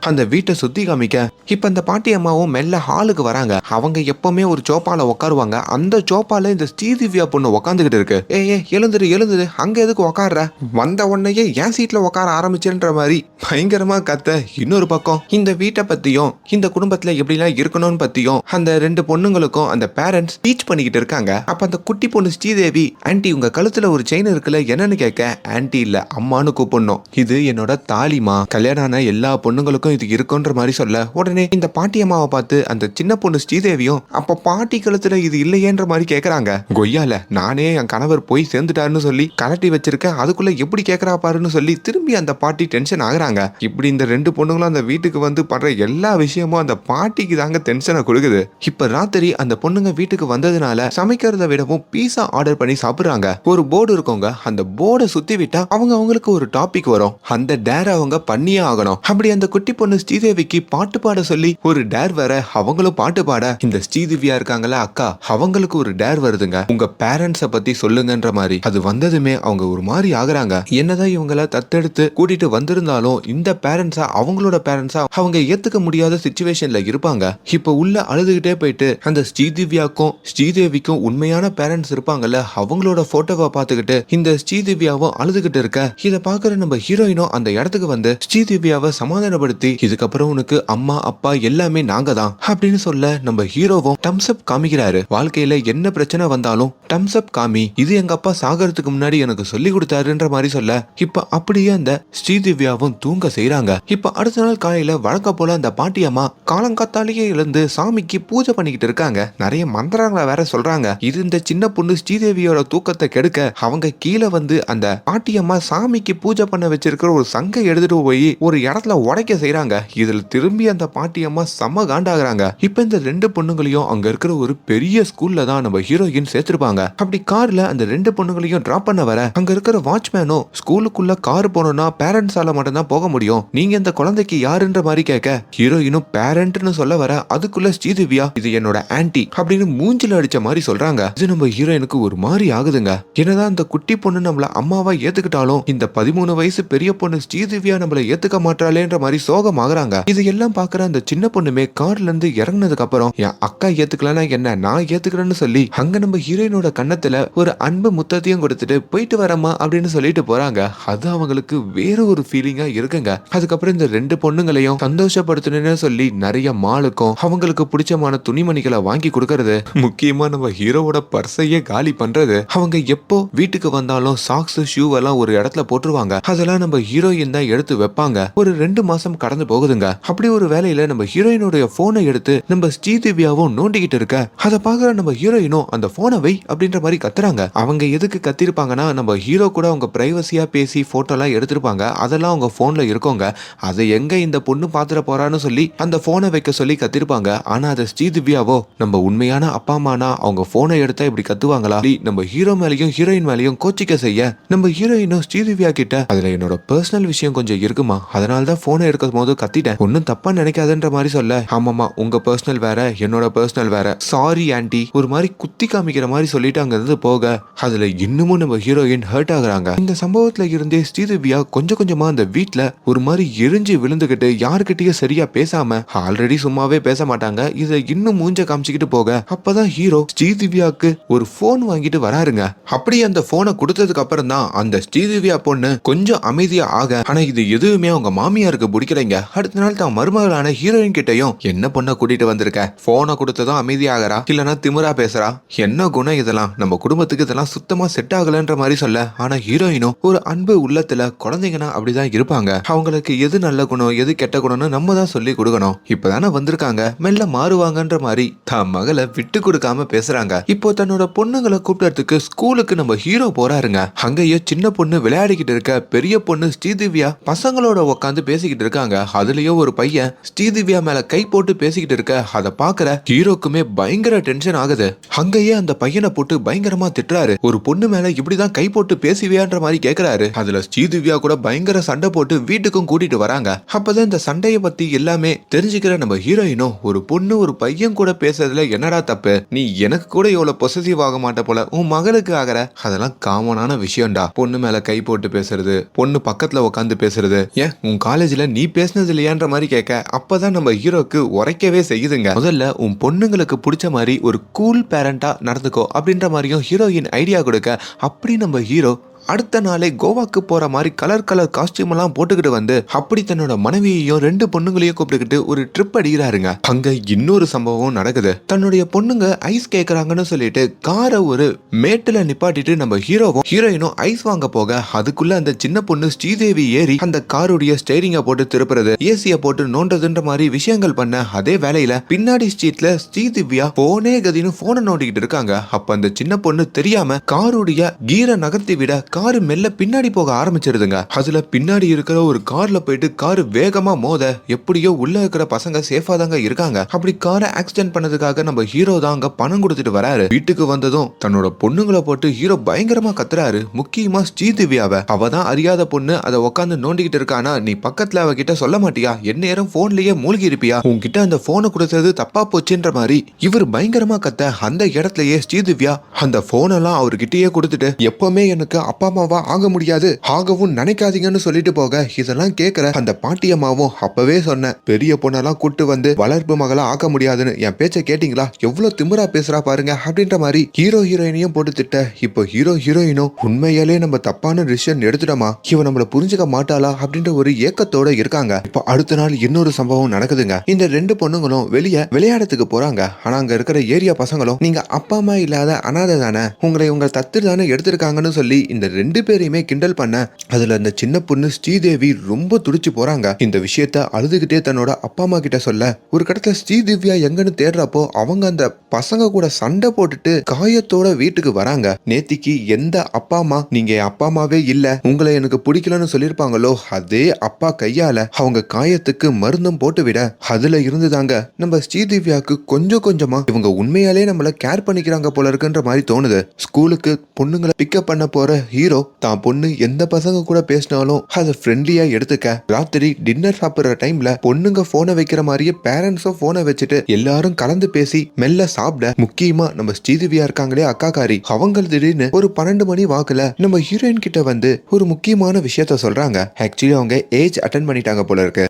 அந்த வீட்டை சுத்தி காமிக்க இப்ப அந்த பாட்டி அம்மாவும் மெல்ல ஹாலுக்கு வராங்க. அவங்க எப்பவுமே ஒரு சோப்பால உட்காருவாங்க அந்த சோப்பால இந்த ஸ்ரீதிவ்யா பொண்ணு உட்காந்துக்கிட்டு இருக்கு. ஏ ஏ எழுந்துரு எழுந்துரு. அங்க எதுக்கு உட்காடுற வந்த உடனேயே என் சீட்ல உட்கார ஆரம்பிச்சுன்ற மாதிரி பயங்கரமா கத்த இன்னொரு பக்கம். இந்த வீட்டை பத்தியும் இந்த குடும்பத்துல எப்படிலாம் இருக்கணும்னு பத்தியும் அந்த ரெண்டு பொண்ணு பொண்ணுங்களுக்கும் அந்த பேரண்ட்ஸ் டீச் பண்ணிக்கிட்டு இருக்காங்க. அப்ப அந்த குட்டி பொண்ணு ஸ்ரீதேவி ஆன்டி உங்க கழுத்துல ஒரு செயின் இருக்குல்ல என்னன்னு கேட்க? ஆன்டி இல்ல அம்மானு கூப்பிடணும். இது என்னோட தாலிமா கல்யாணம் ஆன எல்லா பொண்ணுங்களுக்கும் இது இருக்குன்ற மாதிரி சொல்ல. உடனே இந்த பாட்டி அம்மாவை பார்த்து அந்த சின்ன பொண்ணு ஸ்ரீதேவியும் அப்ப பாட்டி கழுத்துல இது இல்லையேன்ற மாதிரி கேக்குறாங்க. கொய்யால நானே என் கணவர் போய் சேர்ந்துட்டாருன்னு சொல்லி கலட்டி வச்சிருக்கேன் அதுக்குள்ள எப்படி கேக்குறா பாருன்னு சொல்லி திரும்பி அந்த பாட்டி டென்ஷன் ஆகுறாங்க. இப்படி இந்த ரெண்டு பொண்ணுங்களும் அந்த வீட்டுக்கு வந்து பண்ற எல்லா விஷயமும் அந்த பாட்டிக்கு தாங்க டென்ஷனை கொடுக்குது. இப்ப ராத்திரி அந்த பொண்ணுங்க வீட்டுக்கு வந்ததுனால சமைக்கிறத விடவும் பீஸா ஆர்டர் பண்ணி சாப்பிடுறாங்க. ஒரு போர்டு இருக்கவங்க அந்த போர்டை சுத்தி விட்டா அவங்க அவங்களுக்கு ஒரு டாபிக் வரும். அந்த டேர் அவங்க பண்ணியே ஆகணும். அப்படி அந்த குட்டி பொண்ணு ஸ்ரீதேவிக்கு பாட்டு பாட சொல்லி ஒரு டேர் வர அவங்களும் பாட்டு பாட இந்த ஸ்ரீதேவியா இருக்காங்களா அக்கா? அவங்களுக்கு ஒரு டேர் வருதுங்க. உங்க பேரண்ட்ஸ பத்தி சொல்லுங்கன்ற மாதிரி. அது வந்ததுமே அவங்க ஒரு மாதிரி ஆகுறாங்க. என்னதான் இவங்கள தத்தெடுத்து கூட்டிட்டு வந்திருந்தாலும் இந்த பேரண்ட்ஸா அவங்களோட பேரண்ட்ஸா அவங்க ஏத்துக்க முடியாத சுச்சுவேஷன்ல இருப்பாங்க. இப்ப உள்ள அழுதுகிட்டே போயிட்டு அந்த ஸ்ரீதிவ்யாக்கும் ஸ்ரீதேவிக்கும் உண்மையான பேரண்ட்ஸ் இருப்பாங்கல்ல அவங்களோட போட்டோவை பார்த்துக்கிட்டு இந்த ஸ்ரீதிவ்யாவும் அழுதுகிட்டு இருக்க இதை பாக்குற நம்ம ஹீரோயினும் அந்த இடத்துக்கு வந்து ஸ்ரீதிவ்யாவை சமாதானப்படுத்தி இதுக்கப்புறம் உனக்கு அம்மா அப்பா எல்லாமே நாங்க தான் அப்படின்னு சொல்ல நம்ம ஹீரோவும் டம்ஸ் அப் காமிக்கிறாரு. வாழ்க்கையில என்ன பிரச்சனை வந்தாலும் டம்ஸ் அப் காமி இது எங்க அப்பா சாகறதுக்கு முன்னாடி எனக்கு சொல்லி கொடுத்தாருன்ற மாதிரி சொல்ல இப்ப அப்படியே அந்த ஸ்ரீதிவ்யாவும் தூங்க செய்யறாங்க இப்ப அடுத்த நாள் காலையில வழக்க போல அந்த பாட்டியம்மா காலங்காத்தாலேயே எழுந்து சாமிக்கு பூஜை பண்ணிக்கிட்டு இருக்காங்க. நிறைய மந்திரங்களை வேற சொல்றாங்க. இது இந்த சின்ன பொண்ணு ஸ்ரீதேவியோட தூக்கத்தை கெடுக்க அவங்க கீழே வந்து அந்த பாட்டியம்மா சாமிக்கு பூஜை பண்ண வச்சிருக்கிற ஒரு சங்கை எடுத்துட்டு போய் ஒரு இடத்துல உடைக்க செய்யறாங்க இதுல திரும்பி அந்த பாட்டியம்மா செம்ம காண்டாகிறாங்க. இப்ப இந்த ரெண்டு பொண்ணுங்களையும் அங்க இருக்கிற ஒரு பெரிய ஸ்கூல்ல தான் நம்ம ஹீரோயின் சேர்த்திருப்பாங்க. அப்படி கார்ல அந்த ரெண்டு பொண்ணுங்களையும் டிராப் பண்ண வர அங்க இருக்கிற வாட்ச்மேனும் ஸ்கூலுக்குள்ள கார் போனோம்னா பேரண்ட்ஸால மட்டும்தான் போக முடியும். நீங்க இந்த குழந்தைக்கு யாருன்ற மாதிரி கேட்க ஹீரோயினும் பேரண்ட்னு சொல்ல வர அதுக்குள்ள ஸ்ரீதேவியா இது என்னோட ஆன்ட்டி அப்படின்னு மூஞ்சில அடிச்ச மாதிரி சொல்றாங்க. இது நம்ம ஹீரோயினுக்கு ஒரு மாதிரி ஆகுதுங்க. என்னதான் அந்த குட்டி பொண்ணு நம்மள அம்மாவா ஏத்துக்கிட்டாலும் இந்த பதிமூணு வயசு பெரிய பொண்ணு ஸ்ரீதிவ்யா நம்மள ஏத்துக்க மாட்டாளேன்ற மாதிரி சோகமாகறாங்க. இது எல்லாம் பாக்குற அந்த சின்ன பொண்ணுமே கார்ல இருந்து இறங்குனதுக்கு அப்புறம் என் அக்கா ஏத்துக்கலனா என்ன நான் ஏத்துக்கிறேன்னு சொல்லி அங்க நம்ம ஹீரோயினோட கன்னத்துல ஒரு அன்பு முத்தத்தையும் கொடுத்துட்டு போயிட்டு வரமா? அப்படின்னு சொல்லிட்டு போறாங்க. அது அவங்களுக்கு வேற ஒரு ஃபீலிங்கா இருக்குங்க. அதுக்கப்புறம் இந்த ரெண்டு பொண்ணுங்களையும் சந்தோஷப்படுத்தணும்னு சொல்லி நிறைய மாலுக்கும் அவங்களுக்கு பிடிச்சமான துணிமணிகள் வாங்கி கொடுக்கறது முக்கியமா நம்ம ஹீரோவோட பர்சையே காலி பண்றது. அவங்க எப்போ வீட்டுக்கு வந்தாலும் சாக்ஸ் ஷூ எல்லாம் ஒரு இடத்துல போட்டுருவாங்க. அதெல்லாம் நம்ம ஹீரோயின் தான் எடுத்து வைப்பாங்க. ஒரு ரெண்டு மாசம் கடந்து போகுதுங்க. அப்படி ஒரு வேலையில நம்ம ஹீரோயினுடைய போனை எடுத்து நம்ம ஸ்ரீதிவ்யாவும் நோண்டிக்கிட்டு இருக்க. அதை பாக்குற நம்ம ஹீரோயினும் அந்த போனை வை அப்படின்ற மாதிரி கத்துறாங்க. அவங்க எதுக்கு கத்திருப்பாங்கன்னா நம்ம ஹீரோ கூட அவங்க பிரைவசியா பேசி போட்டோ எல்லாம் எடுத்திருப்பாங்க. அதெல்லாம் அவங்க போன்ல இருக்கோங்க. அதை எங்க இந்த பொண்ணு பாத்துட போறான்னு சொல்லி அந்த போனை வைக்க சொல்லி கத்திருப்பாங்க. ஆனா அதை ஸ்ரீதிவ்யாவோ நம்ம உண்மையான அப்பா அம்மானா அவங்க போனை எடுத்தா இப்படி கத்துவாங்களா? நம்ம ஹீரோ மேலயும் ஹீரோயின் மேலயும் கோச்சிக்க செய்ய நம்ம ஹீரோயினும் ஸ்ரீதிவ்யா கிட்ட. அதுல என்னோட பர்சனல் விஷயம் கொஞ்சம் இருக்குமா? அதனால தான் போனை எடுக்கும் போது கத்திட்டேன். ஒன்னும் தப்பா நினைக்காதுன்ற மாதிரி சொல்ல. ஆமாமா உங்க பர்சனல் வேற என்னோட பர்சனல் வேற. சாரி ஆண்டி ஒரு மாதிரி குத்தி காமிக்கிற மாதிரி சொல்லிட்டு அங்க இருந்து போக அதுல இன்னமும் நம்ம ஹீரோயின் ஹர்ட் ஆகுறாங்க. இந்த சம்பவத்துல இருந்தே ஸ்ரீதிவ்யா கொஞ்சம் கொஞ்சமா அந்த வீட்ல ஒரு மாதிரி எரிஞ்சு விழுந்துகிட்டு யாருக்கிட்டயும் சரியா பேசாம ஆல்ரெடி சும்மாவே பேச மாட்டாங்க. இதை இன்னும் மூஞ்ச காமிச்சுக்கிட்டு போக அப்பதான் ஹீரோ ஸ்ரீதிவ்யாக்கு ஒரு போன் வாங்கிட்டு வராருங்க. அப்படி அந்த போனை கொடுத்ததுக்கு அப்புறம் தான் அந்த ஸ்ரீதிவ்யா பொண்ணு கொஞ்சம் அமைதியா ஆக ஆனா இது எதுவுமே அவங்க மாமியாருக்கு பிடிக்கலைங்க. அடுத்த நாள் தான் மருமகளான ஹீரோயின் கிட்டையும் என்ன பொண்ணை கூட்டிட்டு வந்திருக்க? போனை கொடுத்ததும் அமைதியாகிறா? இல்லனா திமிரா பேசுறா? என்ன குணம் இதெல்லாம்? நம்ம குடும்பத்துக்கு இதெல்லாம் சுத்தமா செட் ஆகலன்ற மாதிரி சொல்ல ஆனா ஹீரோயினும் ஒரு அன்பு உள்ளத்துல குழந்தைங்கன்னா அப்படிதான் இருப்பாங்க. அவங்களுக்கு எது நல்ல குணம் எது கெட்ட குணம்னு நம்ம தான் சொல்லி கொடுக்கணும். இப்பதானே வந்திருக்காங்க. மெல்ல மாறுவாங்கன்ற மாதிரி தான் மகளை விட்டு கொடுக்காம பேசுறாங்க. இப்போ தன்னோட பொண்ணுங்களை கூப்பிடறதுக்கு ஸ்கூலுக்கு நம்ம ஹீரோ போறாருங்க. அங்கேயோ சின்ன பொண்ணு விளையாடிக்கிட்டு இருக்க பெரிய பொண்ணு ஸ்ரீதிவ்யா பசங்களோட உட்காந்து பேசிக்கிட்டு இருக்காங்க. அதுலயோ ஒரு பையன் ஸ்ரீதிவ்யா மேல கை போட்டு பேசிக்கிட்டு இருக்க அதை பாக்குற ஹீரோக்குமே பயங்கர டென்ஷன் ஆகுது. அங்கேயே அந்த பையனை போட்டு பயங்கரமா திட்டுறாரு. ஒரு பொண்ணு மேல இப்படிதான் கை போட்டு பேசுவியான்ற மாதிரி கேக்குறாரு. அதுல ஸ்ரீதிவ்யா கூட பயங்கர சண்டை போட்டு வீட்டுக்கும் கூட்டிட்டு வராங்க. அப்பதான் இந்த சண்டைய பத்தி எல்லாமே தெரிஞ்சுக்கிற நம்ம ஹீரோயினும் ஒரு பொண்ணு ஒரு பையன் கூட பேசுறதுல என்னடா தப்பு? நீ எனக்கு கூட இவ்வளவு பொசசிவ் ஆக மாட்ட போல. உன் மகளுக்கு ஆகிற. அதெல்லாம் காமனான விஷயம்டா. பொண்ணு மேல கை போட்டு பேசுறது பொண்ணு பக்கத்துல உட்காந்து பேசுறது. ஏன்? உன் காலேஜ்ல நீ பேசுனது இல்லையான்ற மாதிரி கேட்க. அப்பதான் நம்ம ஹீரோக்கு உரைக்கவே செய்யுதுங்க. முதல்ல உன் பொண்ணுங்களுக்கு பிடிச்ச மாதிரி ஒரு கூல் பேரண்டா நடந்துக்கோ அப்படின்ற மாதிரியும் ஹீரோயின் ஐடியா கொடுக்க. அப்படி நம்ம ஹீரோ அடுத்த நாளே கோவாக்கு போற மாதிரி கலர் கலர் காஸ்டியூம் எல்லாம் போட்டுக்கிட்டு வந்து அப்படி தன்னோட மனைவியையும் ரெண்டு பொண்ணுங்களையும் கூப்பிட்டுக்கிட்டு ஒரு ட்ரிப் அடிக்கிறாருங்க. அங்க இன்னொரு சம்பவம் நடக்குது. தன்னுடைய பொண்ணுங்க ஐஸ் கேக்குறாங்கன்னு சொல்லிட்டு காரை ஒரு மேட்டுல நிப்பாட்டிட்டு நம்ம ஹீரோவும் ஹீரோயினும் ஐஸ் வாங்க போக அதுக்குள்ள அந்த சின்ன பொண்ணு ஸ்ரீதேவி ஏறி அந்த காருடைய ஸ்டேரிங்க போட்டு திருப்புறது ஏசிய போட்டு நோண்டதுன்ற மாதிரி விஷயங்கள் பண்ண அதே வேலையில பின்னாடி ஸ்ட்ரீட்ல ஸ்ரீதிவ்யா போனே கதின்னு போனை நோண்டிக்கிட்டு இருக்காங்க. அப்ப அந்த சின்ன பொண்ணு தெரியாம காருடைய கீரை நகர்த்தி விட காரு மெல்ல பின்னாடி போக ஆரம்பிச்சிருதுங்க. அதுல பின்னாடி இருக்கிற ஒரு கார்ல போயிட்டு காரு வேகமா மோத எப்படியோ உள்ள இருக்கிற பசங்க சேஃபா தாங்க இருக்காங்க. அப்படி காரை ஆக்சிடென்ட் பண்ணதுக்காக நம்ம ஹீரோ தான் அங்க பணம் கொடுத்துட்டு வராரு. வீட்டுக்கு வந்ததும் தன்னோட பொண்ணுங்களை போட்டு ஹீரோ பயங்கரமா கத்துறாரு. முக்கியமா ஸ்ரீதிவ்யாவை. அவ தான் அறியாத பொண்ணு அதை உட்காந்து நோண்டிக்கிட்டு இருக்கானா நீ பக்கத்துல அவகிட்ட சொல்ல மாட்டியா? என் நேரம் போன்லயே மூழ்கி இருப்பியா உன்கிட்ட அந்த போனை கொடுத்தது தப்பா போச்சுன்ற மாதிரி இவர் பயங்கரமா கத்த அந்த இடத்துலயே ஸ்ரீதிவ்யா அந்த போனெல்லாம் அவர்கிட்டயே கொடுத்துட்டு எப்பவுமே எனக்கு அப்ப அப்பா அம்மாவா ஆக முடியாது. ஆகவும் நினைக்காதீங்கன்னு சொல்லிட்டு போக இதெல்லாம் கேட்கிற அந்த பாட்டியம்மாவும் அப்பவே சொன்னேன் பெரிய பொண்ணெல்லாம் கூட்டு வந்து வளர்ப்பு மகளா ஆக்க முடியாதுன்னு என் பேச்சை கேட்டீங்களா? எவ்வளவு திமிரா பேசுறா பாருங்க அப்படின்ற மாதிரி ஹீரோ ஹீரோயினையும் போட்டு திட்ட இப்போ ஹீரோ ஹீரோயினும் உண்மையாலே நம்ம தப்பான டிசிஷன் எடுத்துட்டோமா? இவன் நம்மள புரிஞ்சுக்க மாட்டாளா? அப்படின்ற ஒரு ஏக்கத்தோட இருக்காங்க. இப்போ அடுத்த நாள் இன்னொரு சம்பவம் நடக்குதுங்க. இந்த ரெண்டு பொண்ணுங்களும் வெளியே விளையாடத்துக்கு போறாங்க. ஆனா அங்க இருக்கிற ஏரியா பசங்களும் நீங்க அப்பா அம்மா இல்லாத அனாதை தானே? உங்களை உங்க தத்து தானே எடுத்திருக்காங்கன்னு சொல்லி இந்த ரெண்டு பேரையுமே கிண்டல் பண்ண அதுல அந்த சின்ன பொண்ணு ஸ்ரீதேவி ரொம்ப துடிச்சு போறாங்க. இந்த விஷயத்த அழுதுகிட்டே தன்னோட அப்பா அம்மா கிட்ட சொல்ல ஒரு கடத்துல ஸ்ரீதிவ்யா எங்கன்னு தேடுறப்போ அவங்க அந்த பசங்க கூட சண்டை போட்டுட்டு காயத்தோட வீட்டுக்கு வராங்க. நேத்திக்கு எந்த அப்பா அம்மா நீங்க என் அப்பா அம்மாவே இல்ல உங்களை எனக்கு பிடிக்கலன்னு சொல்லியிருப்பாங்களோ அதே அப்பா கையால அவங்க காயத்துக்கு மருந்தும் போட்டு விட அதுல இருந்துதாங்க நம்ம ஸ்ரீதிவ்யாக்கு கொஞ்சம் கொஞ்சமா இவங்க உண்மையாலே நம்மள கேர் பண்ணிக்கிறாங்க போல இருக்குன்ற மாதிரி தோணுது. ஸ்கூலுக்கு பொண்ணுங்களை பிக்கப் பண்ண போற ஹீரோ தான் பொண்ணு எந்த பசங்க கூட பேசினாலும் அதை ஃப்ரெண்ட்லியா எடுத்துக்க. ராத்திரி டின்னர் சாப்பிடுற டைம்ல பொண்ணுங்க போனை வைக்கிற மாதிரியே பேரண்ட்ஸும் போனை வச்சுட்டு எல்லாரும் கலந்து பேசி மெல்ல சாப்பிட முக்கியமா நம்ம ஸ்ரீதிவியா இருக்காங்களே அக்காக்காரி அவங்க திடீர்னு ஒரு பன்னெண்டு மணி வாக்குல நம்ம ஹீரோயின் கிட்ட வந்து ஒரு முக்கியமான விஷயத்த சொல்றாங்க. ஆக்சுவலி அவங்க ஏஜ் அட்டன் பண்ணிட்டாங்க போல இருக்கு.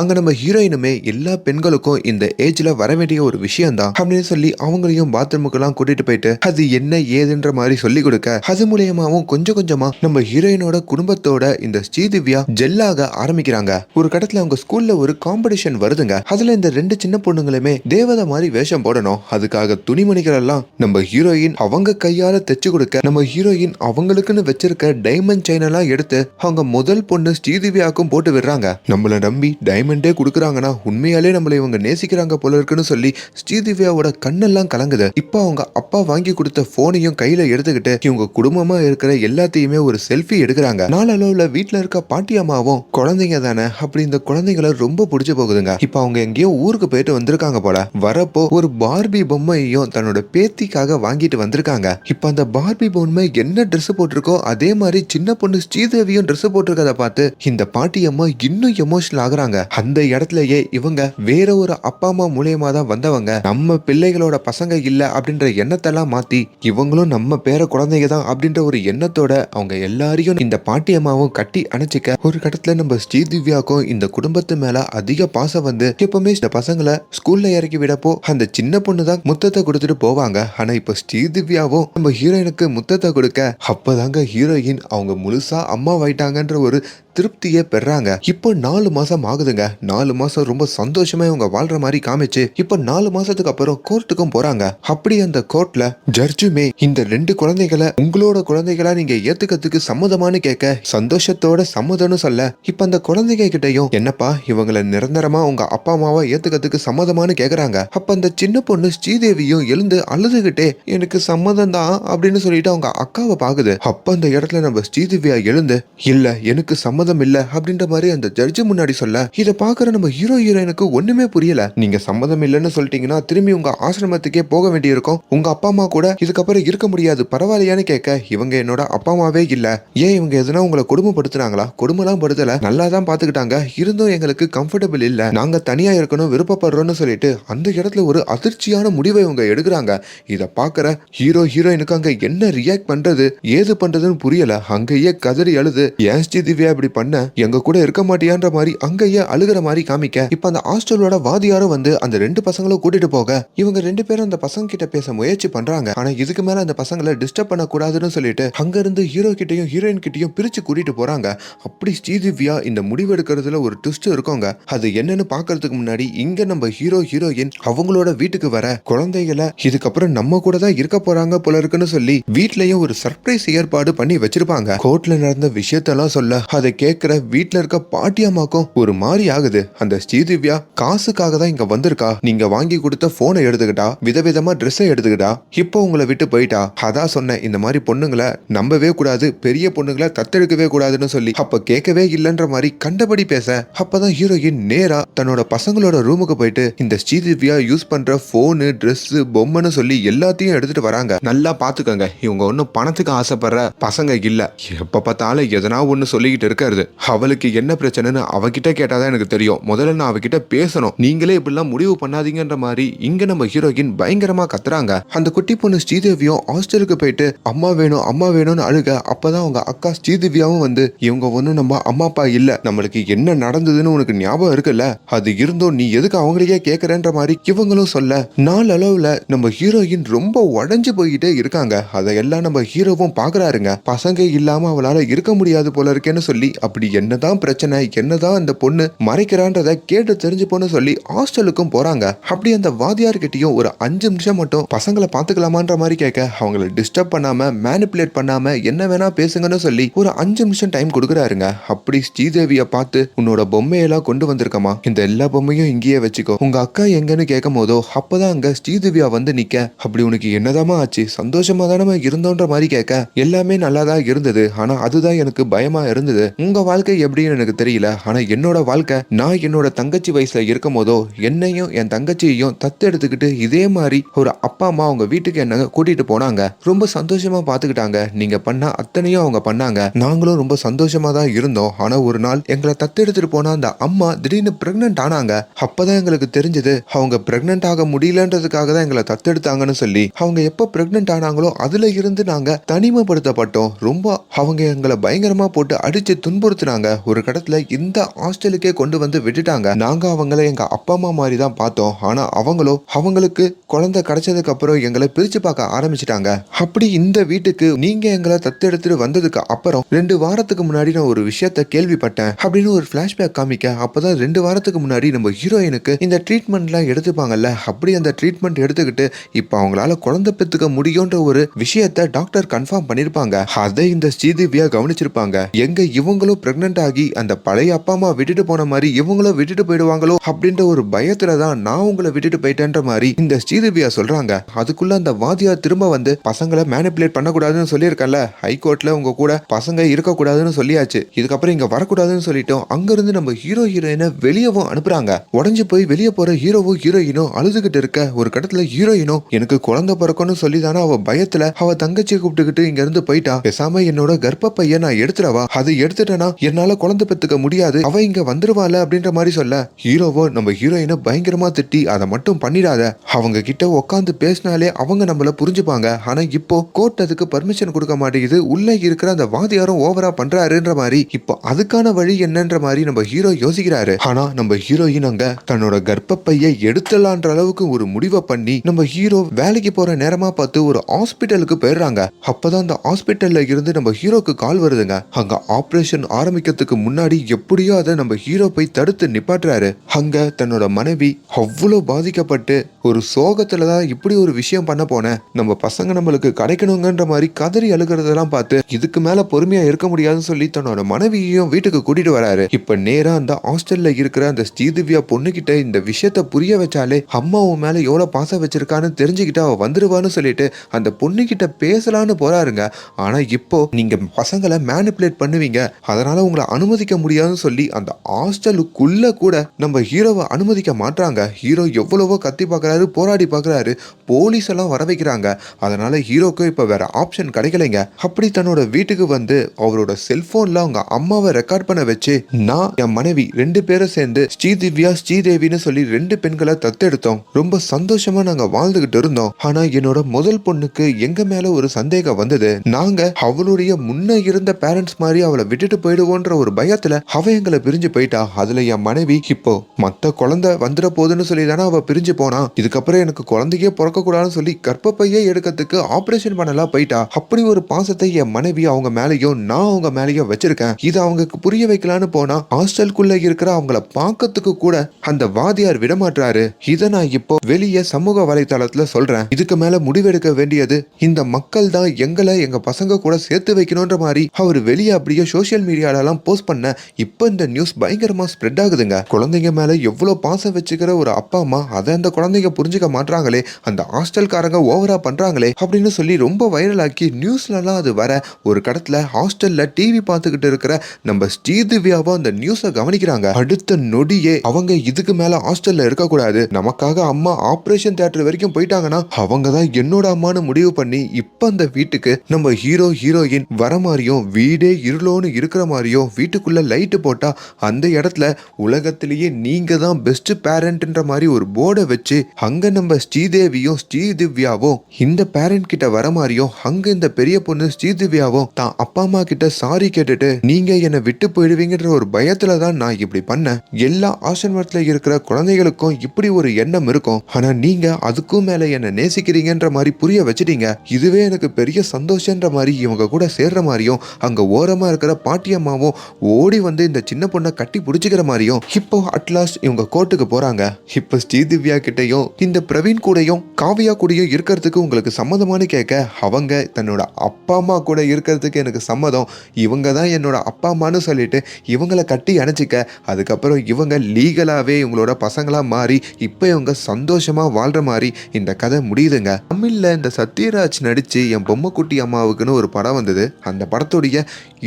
அங்கே நம்ம ஹீரோயினுமே எல்லா பெண்களுக்கும் இந்த ஏஜ்ல வர வேண்டிய ஒரு விஷயம் தான் அப்படின்னு சொல்லி அவங்களையும் பாத்ரூமுக்கெல்லாம் கூட்டிட்டு போயிட்டு அது என்ன ஏதுன்ற மாதிரி சொல்லி கொடுக்க. அது மூலியமாவும் கொஞ்சம் கொஞ்சமா நம்ம ஹீரோயினோட குடும்பத்தோட இந்த ஸ்ரீதிவ்யா ஜெல்லாக ஆரம்பிக்கிறாங்க. ஒரு கடத்துல அவங்க ஸ்கூல்ல ஒரு காம்படிஷன் வருதுங்க. அதுல இந்த ரெண்டு சின்ன பொண்ணுங்களுமே தேவதை மாதிரி வேஷம் போடணும். அதுக்காக துணிமணிகள் எல்லாம் நம்ம ஹீரோயின் அவங்க கையால தைச்சு கொடுக்க நம்ம ஹீரோயின் அவங்களுக்குன்னு வச்சிருக்க டைமண்ட் செயின் எல்லாம் எடுத்து அவங்க முதல் பொண்ணு ஸ்ரீதிவ்யாக்கும் போட்டு விடுறாங்க. நம்மள நம்பி டைமண்ட் கொடுக்குறாங்கன்னா உண்மையாலே நம்மளை இவங்க நேசிக்கிறாங்க போல இருக்குன்னு சொல்லி ஸ்ரீதிவ்யாவோட கண்ணெல்லாம் கலங்குது. இப்போ அவங்க அப்பா வாங்கி கொடுத்த போனையும் கையில எடுத்துக்கிட்டு இவங்க குடும்பமா இருக்கிற எல்லாத்தையுமே ஒரு செல்ஃபி எடுக்கிறாங்க. நாளளவுல வீட்டுல இருக்க பாட்டி அம்மாவும் குழந்தைங்க தானே அப்படி இந்த குழந்தைங்களை ரொம்ப பிடிச்சு போகுதுங்க. இப்போ அவங்க எங்கேயோ ஊருக்கு போயிட்டு வந்திருக்காங்க போல. வரப்போ ஒரு பார்பி பொம்மையும் தன்னோட பேத்திக்காக வாங்கிட்டு வந்திருக்காங்க. இப்போ அந்த பார்பி பொம்மை என்ன ட்ரெஸ் போட்டிருக்கோ அதே மாதிரி சின்ன பொண்ணு ஸ்ரீதேவியும் ட்ரெஸ் போட்டிருக்கத பார்த்து இந்த பாட்டி அம்மா இன்னும் எமோஷனல் ஆகுறாங்க. அந்த இடத்துலயே இவங்க வேற ஒரு அப்பா அம்மா மூலியமா தான் வந்தவங்க. நம்ம பிள்ளைகளோட பசங்க இல்ல அப்படின்ற எண்ணத்தெல்லாம் மாத்தி இவங்களும் நம்ம பேர குழந்தைங்க தான் அப்படின்ற ஒரு எண்ணத்தோட அவங்க எல்லாரையும் இந்த பாட்டியம்மாவும் கட்டி அணைச்சிக்க ஒரு கட்டத்துல நம்ம ஸ்ரீதிவ்யாக்கும் இந்த குடும்பத்து மேல அதிக பாசம் வந்து எப்பவுமே இந்த பசங்களை ஸ்கூல்ல இறக்கி விடப்போ அந்த சின்ன பொண்ணு தான் முத்தத்தை கொடுத்துட்டு போவாங்க. ஆனா இப்ப ஸ்ரீதிவ்யாவும் நம்ம ஹீரோயினுக்கு முத்தத்தை கொடுக்க அப்பதாங்க ஹீரோயின் அவங்க முழுசா அம்மா ஆயிட்டாங்கன்ற ஒரு திருப்தியே பெறாங்க. இப்போ நாலு மாசம் ஆகுதுங்க. நாலு மாசம் ரொம்ப சந்தோஷமா இவங்க வாழ்ற மாதிரி காமிச்சு இப்போ நாலு மாசத்துக்கு அப்புறம் கோர்ட்டுக்கும் போறாங்க. அப்படி அந்த கோர்ட்ல ஜட்ஜுமே இந்த ரெண்டு குழந்தைகளை உங்களோட குழந்தைகளா நீங்க ஏத்துக்கிறதுக்கு சம்மதமானு கேட்க சந்தோஷத்தோட சம்மதம்னு சொல்ல இப்ப அந்த குழந்தைங்க கிட்டையும் என்னப்பா இவங்களை நிரந்தரமா உங்க அப்பா அம்மாவா ஏத்துக்கிறதுக்கு சம்மதமானு கேக்குறாங்க. அப்ப அந்த சின்ன பொண்ணு ஸ்ரீதேவியும் எழுந்து அழுதுகிட்டே எனக்கு சம்மதம் தான் அப்படின்னு சொல்லிட்டு அவங்க அக்காவை பாக்குது அப்ப அந்த இடத்துல நம்ம ஸ்ரீதேவியா எழுந்து இல்ல எனக்கு சம்மதம் இல்ல அப்படின்ற மாதிரி அந்த ஜட்ஜு முன்னாடி சொல்ல இத பாக்குற நம்ம ஹீரோ ஹீரோயினுக்கு ஒண்ணுமே புரியல. நீங்க சம்மதம் இல்லைன்னு சொல்லிட்டீங்கன்னா திரும்பி உங்க ஆசிரமத்துக்கே போக வேண்டியிருக்கும். உங்க அப்பா அம்மா கூட இதுக்கப்புறம் இருக்க முடியாது. பரவாயில்லையான்னு கேட்க இவங்க என்னோட அப்பா அம்மாவே இல்ல. ஏன் இவங்க எதுனா உங்களை கொடுமைப்படுத்துனாங்களா? கொடுமைலாம் படுத்தல. நல்லா தான் பாத்துக்கிட்டாங்க இருந்தும் எங்களுக்கு கம்ஃபர்டபுள் இல்ல. நாங்க தனியா இருக்கணும் விருப்பப்படுறோம்னு சொல்லிட்டு அந்த இடத்துல ஒரு அதிர்ச்சியான முடிவை இவங்க எடுக்கிறாங்க. இத பாக்குற ஹீரோ ஹீரோயினுக்கு அங்க என்ன ரியாக்ட் பண்றது? ஏது பண்றதுன்னு புரியல. அங்கேயே கதறி அழுது ஏன் ஸ்ரீ திவ்யா இப்படி பண்ண எங்க கூட இருக்க மாட்டியான்ற மாதிரி அங்கேயே அழுகிற மாதிரி காமிக்க. இப்ப அந்த ஹாஸ்டலோட வாதியாரும் வந்து அந்த ரெண்டு பசங்களும் கூட்டிட்டு போக இவங்க ரெண்டு பேரும் அந்த பசங்க கிட்ட பேச முயற்சி பண்றாங்க. ஆனா இதுக்கு மேல அந்த பசங்களை டிஸ்டர்ப் பண்ண கூடாதுன்னு சொல்லிட்டு அங்க இருந்து ஹீரோ கிட்டயும் ஹீரோயின் கிட்டயும் பிரிச்சு கூட்டிட்டு போறாங்க. அப்படி ஸ்ரீதிவ்யா இந்த முடிவு எடுக்கிறதுல ஒரு ட்விஸ்ட் இருக்கோங்க. அது என்னன்னு பாக்குறதுக்கு முன்னாடி இங்க நம்ம ஹீரோ ஹீரோயின் அவங்களோட வீட்டுக்கு வர குழந்தைகளை இதுக்கப்புறம் நம்ம கூட தான் இருக்க போறாங்க போல இருக்குன்னு சொல்லி வீட்லயும் ஒரு சர்ப்ரைஸ் ஏற்பாடு பண்ணி வச்சிருப்பாங்க. கோர்ட்ல நடந்த விஷயத்தெல்லாம் சொல்ல அதை கேட்குற வீட்ல இருக்க பாட்டியம்மாக்கும் ஒரு மாதிரி ஆகுது. அந்த ஸ்ரீதிவ்யா காசுக்காக தான் இங்க வந்திருக்கா. நீங்க வாங்கி கொடுத்த போனை எடுத்துக்கிட்டா விதவிதமா ட்ரெஸ்ஸை எடுத்துக்கிட்டா இப்போ உங்களை விட்டு போயிட்டா. அதான் சொன்னேன் இந்த மாதிரி பொண்ணுங்களை நம்பவே கூடாது பெரிய பொண்ணுங்களை தத்தெடுக்கவே கூடாதுன்னு சொல்லி. அப்ப கேட்கவே இல்லைன்ற மாதிரி கண்டபடி பேச. அப்பதான் ஹீரோயின் நேரா தன்னோட பசங்களோட ரூமுக்கு போயிட்டு இந்த ஸ்ரீதிவ்யா யூஸ் பண்ற போனு ட்ரெஸ் பொம்மைன்னு சொல்லி எல்லாத்தையும் எடுத்துட்டு வராங்க. நல்லா பாத்துக்கோங்க இவங்க ஒன்றும் பணத்துக்கு ஆசைப்படுற பசங்க இல்ல. எப்ப பார்த்தாலும் எதனா ஒண்ணு சொல்லிக்கிட்டு இருக்கிறது அவளுக்கு என்ன பிரச்சனைன்னு அவகிட்ட கேட்டாதான் எனக்கு தெரியும். முதல்ல நான் அவகிட்ட பேசணும். நீங்களே இப்படிலாம் முடிவு பண்ணாதீங்கன்ற மாதிரி இங்க நம்ம ஹீரோயின் பயங்கரமா கத்துறாங்க. அந்த குட்டி பொண்ணு ஸ்ரீதேவியும் ஹாஸ்டலுக்கு போயிட்டு அம்மா வேணும் அம்மா வேணும்னு அழுக. அப்பதான் அவங்க அக்கா ஸ்ரீதேவியாவும் வந்து இவங்க ஒன்றும் நம்ம அம்மா அப்பா இல்ல. நம்மளுக்கு என்ன நடந்ததுன்னு உனக்கு ஞாபகம் இருக்குல்ல? அது இருந்தும் நீ எதுக்கு அவங்களையே கேட்கறன்ற மாதிரி இவங்களும் சொல்ல நாள் அளவுல நம்ம ஹீரோயின் ரொம்ப உடஞ்சு போய்கிட்டே இருக்காங்க. அதையெல்லாம் நம்ம ஹீரோவும் பாக்குறாருங்க. பசங்க இல்லாம அவளால இருக்க முடியாது போல இருக்கேன்னு சொல்லி அப்படி என்னதான் பிரச்சனை என்னதான் அந்த பொண்ணு மறைக்கிறான்றத கேட்டு தெரிஞ்சுப்போன்னு சொல்லி ஹாஸ்டலுக்கும் போறாங்க. அப்படி அந்த வாதியார்கிட்டயும் ஒரு அஞ்சு நிமிஷம் மட்டும் பசங்களை பாத்துக்கலாமான்ற மாதிரி கேட்க அவங்கள டிஸ்டர்ப் பண்ணாம மேனிப்புலேட் பண்ணாம என்ன வேணா பேசுங்கன்னு சொல்லி ஒரு அஞ்சு நிமிஷம் டைம் கொடுக்குறாருங்க. அப்படி ஸ்ரீதேவிய பார்த்து உன்னோட பொம்மையெல்லாம் கொண்டு வந்திருக்கமா இந்த எல்லா பொம்மையும் இங்கேயே வச்சுக்கோ. உங்க அக்கா எங்கன்னு கேட்கும் போதோ அப்பதான் அங்க ஸ்ரீதேவியா வந்து நிக்க. அப்படி உனக்கு என்னதாமா ஆச்சு? சந்தோஷமா தானே இருந்தோன்ற மாதிரி கேட்க எல்லாமே நல்லா தான் இருந்தது. ஆனா அதுதான் எனக்கு பயமா இருந்தது. உங்க வாழ்க்கை எப்படின்னு எனக்கு தெரியல. ஆனா என்னோட வாழ்க்கை நான் என்னோட தங்கச்சி வயசுல இருக்கும் போதோ என்னையும் என் தங்கச்சியையும் தத்து எடுத்துக்கிட்டு இதே மாதிரி ஒரு அப்பா அம்மா அவங்க வீட்டுக்கு என்ன கூட்டிட்டு போனாங்க. ரொம்ப சந்தோஷமா பாத்துக்கிட்டாங்க. நீங்க பண்ண அத்தனையும் அவங்க பண்ணாங்க. நாங்களும் ரொம்ப சந்தோஷமா தான் இருந்தோம். ஆனா ஒரு நாள் எங்களை தத்து எடுத்துட்டு போன அந்த அம்மா திடீர்னு ப்ரெக்னென்ட் ஆனாங்க. அப்பதான் எங்களுக்கு தெரிஞ்சது அவங்க ப்ரெக்னென்ட் ஆக முடியலன்றதுக்காக தான் எங்களை தத்தெடுத்தாங்கன்னு சொல்லி. அவங்க எப்போ ப்ரெக்னென்ட் ஆனாங்களோ அதுல இருந்து நாங்க தனிமைப்படுத்தப்பட்டோம். ரொம்ப அவங்க எங்களை பயங்கரமா போட்டு அடிச்சு துன்புறுத்தினாங்க. ஒரு கடத்துல இந்த ஹாஸ்டலுக்கே கொண்டு வந்து விட்டுட்டாங்க. நாங்க அவங்கள எங்க அப்பா அம்மா மாதிரி தான் பார்த்தோம். ஆனா அவங்களோ அவங்களுக்கு குழந்தை கிடைச்சதுக்கு அப்புறம் எங்களை பிரிச்சு பார்க்க ஆரம்பிச்சிட்டாங்க. அப்படி இந்த வீட்டுக்கு நீங்க எங்களை தத்தெடுத்துட்டு வந்ததுக்கு அப்புறம் ரெண்டு வாரத்துக்கு முன்னாடி நான் ஒரு விஷயத்த கேள்விப்பட்டேன். அப்படின்னு ஒரு பிளாஷ்பேக் காமிக்க அப்பதான் ரெண்டு வாரத்துக்கு முன்னாடி நம்ம ஹீரோயினுக்கு இந்த ட்ரீட்மெண்ட்லாம் எடுத்துப்பாங்கல்ல. அப்படி அந்த ட்ரீட்மெண்ட் எடுத்துக்கிட்டு இப்போ அவங்களால குழந்தை பெத்துக்க முடியும்ன்ற ஒரு விஷயத்த டாக்டர் கன்ஃபார்ம் பண்ணிருப்பாங்க. அதை இந்த ஸ்ரீதிவ்யா கவனிச்சிருப்பாங்க. எங்க இவங்க இவங்களும் பிரெக்னென்ட் ஆகி அந்த பழைய அப்பா அம்மா விட்டுட்டு போன மாதிரி இவங்களும் விட்டுட்டு போயிடுவாங்களோ அப்படின்ற ஒரு பயத்துல தான் நான் உங்களை விட்டுட்டு போயிட்டேன்ற மாதிரி இந்த ஸ்ரீதேவியா சொல்றாங்க. அதுக்குள்ள அந்த வாதியார் திரும்ப வந்து பசங்களை மேனிப்புலேட் பண்ணக்கூடாதுன்னு சொல்லியிருக்கல ஹைகோர்ட்ல உங்க கூட பசங்க இருக்கக்கூடாதுன்னு சொல்லியாச்சு. இதுக்கப்புறம் இங்க வரக்கூடாதுன்னு சொல்லிட்டோம். அங்கிருந்து நம்ம ஹீரோ ஹீரோயினை வெளியவும் அனுப்புறாங்க. உடஞ்சு போய் வெளியே போற ஹீரோவும் ஹீரோயினும் அழுதுகிட்டு இருக்க ஒரு கடத்துல ஹீரோயினும் எனக்கு குழந்தை பிறக்கணும்னு சொல்லி தானே அவ பயத்துல அவ தங்கச்சியை கூப்பிட்டுக்கிட்டு இங்க இருந்து போயிட்டா. பேசாம என்னோட கர்ப்ப பையன் நான் எடுத்துடவா? அது இல்லனா என்னால குழந்தை பெத்துக்க முடியாது. அவ இங்க வந்துருவாள் அப்படின்ற மாதிரி சொல்ல. ஹீரோவோ நம்ம ஹீரோயினை பயங்கரமா திட்டி அதை மட்டும் பண்ணிடாத. அவங்க கிட்ட உட்காந்து பேசினாலே அவங்க நம்மள புரிஞ்சுப்பாங்க. ஆனா இப்போ கோர்ட் அதுக்கு பர்மிஷன் கொடுக்க மாட்டேங்குது. உள்ள இருக்கிற அந்த வாதியாரும் ஓவரா பண்றாருன்ற மாதிரி. இப்போ அதுக்கான வழி என்னன்ற மாதிரி நம்ம ஹீரோ யோசிக்கிறாரு. ஆனா நம்ம ஹீரோயின் அங்க தன்னோட கர்ப்பப்பையை எடுத்துலான்ற அளவுக்கு ஒரு முடிவை பண்ணி நம்ம ஹீரோ வேலைக்கு போற நேரமா பார்த்து ஒரு ஹாஸ்பிட்டலுக்கு போயிடுறாங்க. அப்பதான் அந்த ஹாஸ்பிட்டல்ல இருந்து நம்ம ஹீரோக்கு கால் வருதுங்க. அங்க ஆபரேஷன் ஆரம்பிக்கிறதுக்கு முன்னாடி எப்படியோ அதை நம்ம ஹீரோ போய் தடுத்து நிப்பாட்டுறாரு. அங்க தன்னோட மனைவி அவ்வளோ பாதிக்கப்பட்டு ஒரு சோகத்துல தான் இப்படி ஒரு விஷயம் பண்ண போனேன் நம்ம பசங்க நம்மளுக்கு கிடைக்கணுங்கன்ற மாதிரி கதறி அழுகிறதெல்லாம் பார்த்து இதுக்கு மேல பொறுமையா இருக்க முடியாதுன்னு சொல்லி தன்னோட மனைவியையும் வீட்டுக்கு கூட்டிட்டு வராரு. இப்ப நேரா அந்த ஹாஸ்டல்ல இருக்கிற அந்த ஸ்ரீதிவ்யா பொண்ணுகிட்ட இந்த விஷயத்த புரிய வச்சாலே அம்மா உன் மேல எவ்வளவு பாசம் வச்சிருக்கான்னு தெரிஞ்சுக்கிட்டு அவ வந்துருவான்னு சொல்லிட்டு அந்த பொண்ணுகிட்ட பேசலான்னு போறாருங்க. ஆனா இப்போ நீங்க பசங்களை மேனிப்புலேட் பண்ணுவீங்க. அதனால் உங்களை அனுமதிக்க முடியாதுன்னு சொல்லி அந்த ஹாஸ்டலுக்குள்ளே கூட நம்ம ஹீரோவை அனுமதிக்க மாட்டாங்க ஹீரோ எவ்வளவோ கத்தி பார்க்குறாரு போராடி பார்க்குறாரு போலீஸ் எல்லாம் வர வைக்கிறாங்க. அதனால் ஹீரோக்கு இப்போ வேற ஆப்ஷன் கிடைக்கலைங்க. அப்படி தன்னோட வீட்டுக்கு வந்து அவரோட செல்ஃபோனில் அவங்க அம்மாவை ரெக்கார்ட் பண்ண வச்சு நான் என் மனைவி ரெண்டு பேரும் சேர்ந்து ஸ்ரீதிவ்யா ஸ்ரீதேவின்னு சொல்லி ரெண்டு பெண்களை தத்தெடுத்தோம். ரொம்ப சந்தோஷமா நாங்க வாழ்ந்துகிட்டு இருந்தோம். ஆனா என்னோட முதல் பொண்ணுக்கு எங்க மேல ஒரு சந்தேகம் வந்தது. நாங்க அவளுடைய முன்ன இருந்த பேரண்ட்ஸ் மாதிரி அவளை விட்டுட்டு போயிடுவோன்ற ஒரு பயத்துல அவ எங்களை பிரிஞ்சு போயிட்டா. அதுல என் மனைவி இப்போ மத்த குழந்தை வந்துட போகுதுன்னு சொல்லி தானே அவ பிரிஞ்சு போனா. இதுக்கப்புறம் எனக்கு குழந்தையே பிறக்க கூடாதுன்னு சொல்லி கர்ப்பப்பையே எடுக்கிறதுக்கு ஆபரேஷன் பண்ணலாம் போயிட்டா. அப்படி ஒரு பாசத்தை என் மனைவி அவங்க மேலேயும் நான் அவங்க மேலேயும் வச்சிருக்கேன். இது அவங்களுக்கு புரிய வைக்கலான்னு போனா ஹாஸ்டலுக்குள்ள இருக்கிற அவங்கள பார்க்கறதுக்கு கூட அந்த வாதியார் விடமாட்டாரு இதை நான் இப்போ வெளியே சமூக வலைதளத்துல சொல்றேன். இதுக்கு மேல முடிவெடுக்க வேண்டியது இந்த மக்கள் தான் எங்களை எங்க பசங்க கூட சேர்த்து வைக்கணுன்ற மாதிரி அவர் வெளியே அப்படியே சோஷியல் மீடியாலலாம் போஸ்ட் பண்ண இப்போ இந்த நியூஸ் பயங்கரமாக ஸ்ப்ரெட் ஆகுதுங்க. குழந்தைங்க மேல எவ்வளோ பாசம் வச்சுக்கிற ஒரு அப்பா அம்மா அதை அந்த குழந்தைங்க புரிஞ்சுக்க மாட்றாங்களே அந்த ஹாஸ்டல்காரங்க ஓவரா பண்றாங்களே அப்படின்னு சொல்லி ரொம்ப வைரலாக்கி நியூஸ்லலாம் அது வர ஒரு கடத்துல ஹாஸ்டல்ல டிவி பார்த்துக்கிட்டு இருக்கிற நம்ம ஸ்ரீதிவ்யாவா அந்த நியூஸை கவனிக்கிறாங்க. அடுத்த நொடியே அவங்க இதுக்கு மேல ஹாஸ்டல்ல இருக்கக்கூடாது. நமக்காக அம்மா ஆப்ரேஷன் தேட்டர் வரைக்கும் போயிட்டாங்கன்னா அவங்க தான் என்னோட அம்மான்னு முடிவு பண்ணி இப்போ அந்த வீட்டுக்கு நம்ம ஹீரோ ஹீரோயின் வர மாதிரியும் வீடே இருளோன்னு இருக்கிற மாதிரியும் வீட்டுக்குள்ள லைட்டு போட்டால் அந்த இடத்துல உலகத்திலேயே நீங்கள் தான் பெஸ்ட் பேரண்ட்ன்ற மாதிரி ஒரு போர்டை வச்சு அங்கே நம்ம ஸ்ரீதேவியும் ஸ்ரீதிவ்யாவும் இந்த பேரண்ட் கிட்ட வர மாதிரியும் அங்கே இந்த பெரிய பொண்ணு ஸ்ரீதிவ்யாவும் தான் அப்பா அம்மா கிட்ட சாரி கேட்டுட்டு நீங்கள் என்னை விட்டு போயிடுவீங்கன்ற ஒரு பயத்தில் தான் நான் இப்படி பண்ணேன். எல்லா ஆசிரமத்தில் இருக்கிற குழந்தைகளுக்கும் இப்படி ஒரு எண்ணம் இருக்கும். ஆனால் நீங்கள் அதுக்கும் மேலே என்னை நேசிக்கிறீங்கன்ற மாதிரி புரிய வச்சிட்டீங்க. இதுவே எனக்கு பெரிய சந்தோஷன்ற மாதிரி இவங்க கூட சேர்ற மாதிரியும் அங்கே ஓரமாக இருக்கிற பாட்டியம்மாவும் ஓடி வந்து இந்த சின்ன பொண்ணை கட்டி பிடிச்சிக்கிற மாதிரியும் இப்போ அட்லாஸ்ட் இவங்க கோர்ட்டுக்கு போறாங்க. இப்போ ஸ்ரீதிவ்யா கிட்டையும் இந்த பிரவீன் கூடயும் காவியா கூடயும் இருக்கிறதுக்கு உங்களுக்கு சம்மதமானு கேட்க அவங்க தன்னோட அப்பா அம்மா கூட இருக்கிறதுக்கு எனக்கு சம்மதம். இவங்க தான் என்னோட அப்பா அம்மான்னு சொல்லிட்டு இவங்கள கட்டி அணைச்சிக்க அதுக்கப்புறம் இவங்க லீகலாவே இவங்களோட பசங்களா மாறி இப்போ இவங்க சந்தோஷமா வாழ்ற மாதிரி இந்த கதை முடியுதுங்க. தமிழ்ல இந்த சத்யராஜ் நடிச்சு என் பொம்மைக்குட்டி அம்மாவுக்குன்னு ஒரு படம் வந்தது. அந்த படத்துடைய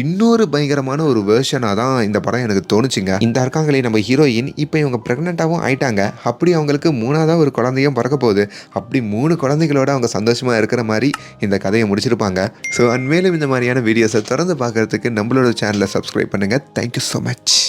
இன்னொரு பயங்கர பயங்கரமான ஒரு வேர்ஷனாக தான் இந்த படம் எனக்கு தோணுச்சுங்க. இந்த இருக்காங்களே நம்ம ஹீரோயின் இப்போ இவங்க ப்ரெக்னெண்ட்டாகவும் ஆயிட்டாங்க. அப்படி அவங்களுக்கு மூணாவதாக ஒரு குழந்தையும் பிறக்க போகுது. அப்படி மூணு குழந்தைகளோட அவங்க சந்தோஷமாக இருக்கிற மாதிரி இந்த கதையை முடிச்சிருப்பாங்க. ஸோ அண்ட் மேலும் இந்த மாதிரியான வீடியோஸை தொடர்ந்து பார்க்கறதுக்கு நம்மளோட சேனலை சப்ஸ்கிரைப் பண்ணுங்கள் தேங்க்யூ ஸோ மச்